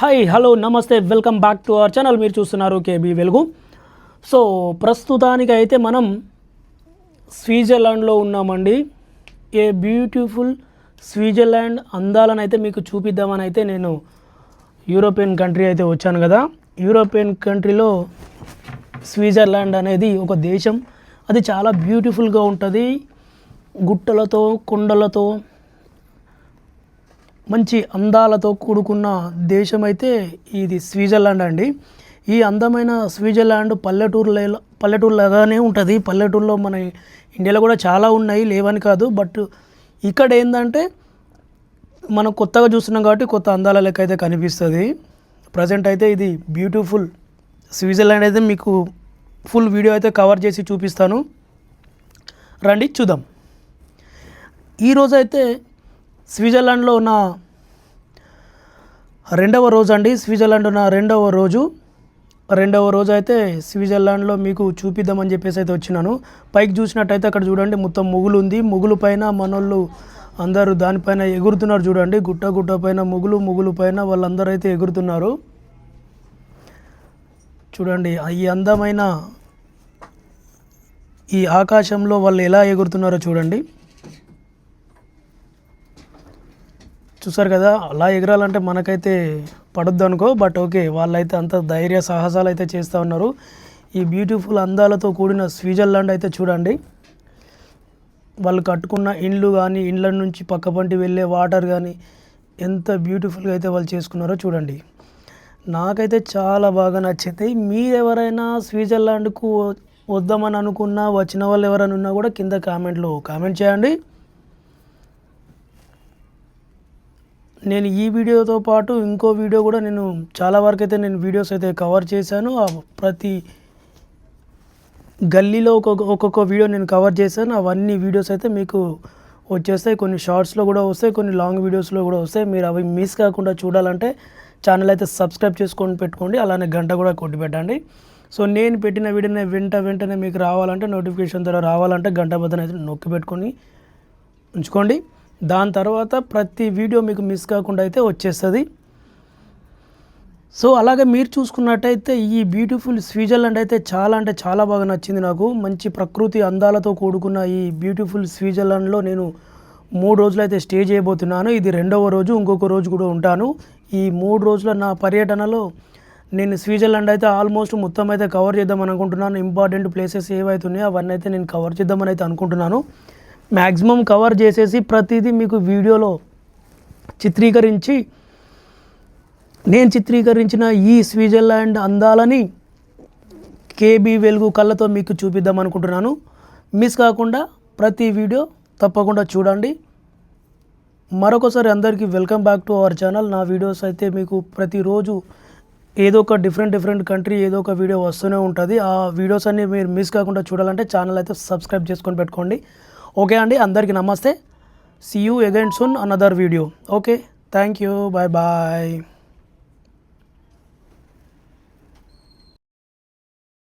Hi hello namaste welcome back to our channel మీరు చూస్తున్నారు KB వెలుగు సో ప్రస్తుతానికి అయితే మనం స్విట్జర్లాండ్లో ఉన్నామండి. ఏ బ్యూటిఫుల్ స్విట్జర్లాండ్ అందాలను అయితే మీకు చూపిద్దామని అయితే నేను యూరోపియన్ కంట్రీ అయితే వచ్చాను కదా. యూరోపియన్ కంట్రీలో స్విట్జర్లాండ్ అనేది ఒక దేశం. అది చాలా బ్యూటిఫుల్గా ఉంటుంది. గుట్టలతో కొండలతో మంచి అందాలతో కూడుకున్న దేశం అయితే ఇది స్విట్జర్లాండ్ అండి. ఈ అందమైన స్విట్జర్లాండ్ పల్లెటూరులో పల్లెటూరులాగానే ఉంటుంది. పల్లెటూరులో మన ఇండియాలో కూడా చాలా ఉన్నాయి లేవని కాదు. బట్ ఇక్కడ ఏంటంటే మనం కొత్తగా చూస్తున్నాం కాబట్టి కొత్త అందాల లెక్క అయితే కనిపిస్తుంది. ప్రజెంట్ అయితే ఇది బ్యూటిఫుల్ స్విట్జర్లాండ్ అయితే మీకు ఫుల్ వీడియో అయితే కవర్ చేసి చూపిస్తాను. రండి చూద్దాం. ఈరోజు అయితే స్విట్జర్లాండ్లో ఉన్న రెండవ రోజు అండి స్విట్జర్లాండ్ ఉన్న రెండవ రోజు. రెండవ రోజు అయితే స్విట్జర్లాండ్లో మీకు చూపిద్దామని చెప్పేసి అయితే వచ్చినాను. పైకి చూసినట్టయితే అక్కడ చూడండి మొత్తం ముగులు ఉంది ముగులు పైన మనోళ్ళు అందరూ దానిపైన ఎగురుతున్నారు చూడండి. గుట్ట గుట్ట పైన ముగులు ముగులు పైన వాళ్ళందరూ అయితే ఎగురుతున్నారు. చూడండి ఈ అందమైన ఈ ఆకాశంలో వాళ్ళు ఎలా ఎగురుతున్నారో చూడండి. చూసారు కదా అలా ఎగరాలంటే మనకైతే పడొద్దు అనుకో బట్ ఓకే వాళ్ళైతే అంత ధైర్య సాహసాలు అయితే చేస్తూ ఉన్నారు. ఈ బ్యూటిఫుల్ అందాలతో కూడిన స్విట్జర్లాండ్ అయితే చూడండి. వాళ్ళు కట్టుకున్న ఇండ్లు కానీ ఇండ్ల నుంచి పక్కపంటి వెళ్ళే వాటర్ కానీ ఎంత బ్యూటిఫుల్గా అయితే వాళ్ళు చేసుకున్నారో చూడండి. నాకైతే చాలా బాగా నచ్చింది. మీరు ఎవరైనా స్విట్జర్లాండ్కు వద్దామని అనుకున్నా వచ్చిన వాళ్ళు ఎవరైనా ఉన్నా కూడా కింద కామెంట్లో కామెంట్ చేయండి. నేను ఈ వీడియోతో పాటు ఇంకో వీడియో కూడా నేను చాలా వరకు అయితే నేను వీడియోస్ అయితే కవర్ చేశాను. ప్రతి గల్లీలో ఒక్కొక్క ఒక్కొక్క వీడియో నేను కవర్ చేశాను. అవన్నీ వీడియోస్ అయితే మీకు వచ్చేస్తాయి. కొన్ని షార్ట్స్లో కూడా వస్తాయి కొన్ని లాంగ్ వీడియోస్లో కూడా వస్తాయి. మీరు అవి మిస్ కాకుండా చూడాలంటే ఛానల్ అయితే సబ్స్క్రైబ్ చేసుకొని పెట్టుకోండి. అలానే గంట కూడా కొట్టి పెట్టండి సో నేను పెట్టిన వీడియోని వెంట వెంటనే మీకు రావాలంటే నోటిఫికేషన్ ద్వారా రావాలంటే గంట బద్దన అయితే నొక్కి పెట్టుకొని ఉంచుకోండి. దాని తర్వాత ప్రతి వీడియో మీకు మిస్ కాకుండా అయితే వచ్చేస్తుంది. సో అలాగే మీరు చూసుకున్నట్టయితే ఈ బ్యూటిఫుల్ స్విట్జర్లాండ్ అయితే చాలా అంటే చాలా బాగా నచ్చింది నాకు. మంచి ప్రకృతి అందాలతో కూడుకున్న ఈ బ్యూటిఫుల్ స్విట్జర్లాండ్లో నేను మూడు రోజులు అయితే స్టే చేయబోతున్నాను. ఇది రెండవ రోజు ఇంకొక రోజు కూడా ఉంటాను. ఈ మూడు రోజుల నా పర్యటనలో నేను స్విట్జర్లాండ్ అయితే ఆల్మోస్ట్ మొత్తం అయితే కవర్ చేద్దాం అనుకుంటున్నాను. ఇంపార్టెంట్ ప్లేసెస్ ఏవైతే ఉన్నాయో అవన్నీ అయితే నేను కవర్ చేద్దామని అయితే అనుకుంటున్నాను. మ్యాక్సిమం కవర్ చేసేసి ప్రతిదీ మీకు వీడియోలో చిత్రీకరించి నేను చిత్రీకరించిన ఈ స్విట్జర్లాండ్ అందాలని కేబీ వెలుగు కళ్ళతో మీకు చూపిద్దాం అనుకుంటున్నాను. మిస్ కాకుండా ప్రతి వీడియో తప్పకుండా చూడండి. మరొకసారి అందరికీ welcome back to our channel. నా వీడియోస్ అయితే మీకు ప్రతిరోజు ఏదో ఒక డిఫరెంట్ డిఫరెంట్ కంట్రీ ఏదో ఒక వీడియో వస్తూనే ఉంటుంది. ఆ వీడియోస్ అన్ని మీరు మిస్ కాకుండా చూడాలంటే ఛానల్ అయితే సబ్స్క్రైబ్ చేసుకొని పెట్టుకోండి. ఓకే అండి అందరికీ namaste. See you again soon another video okay thank you bye bye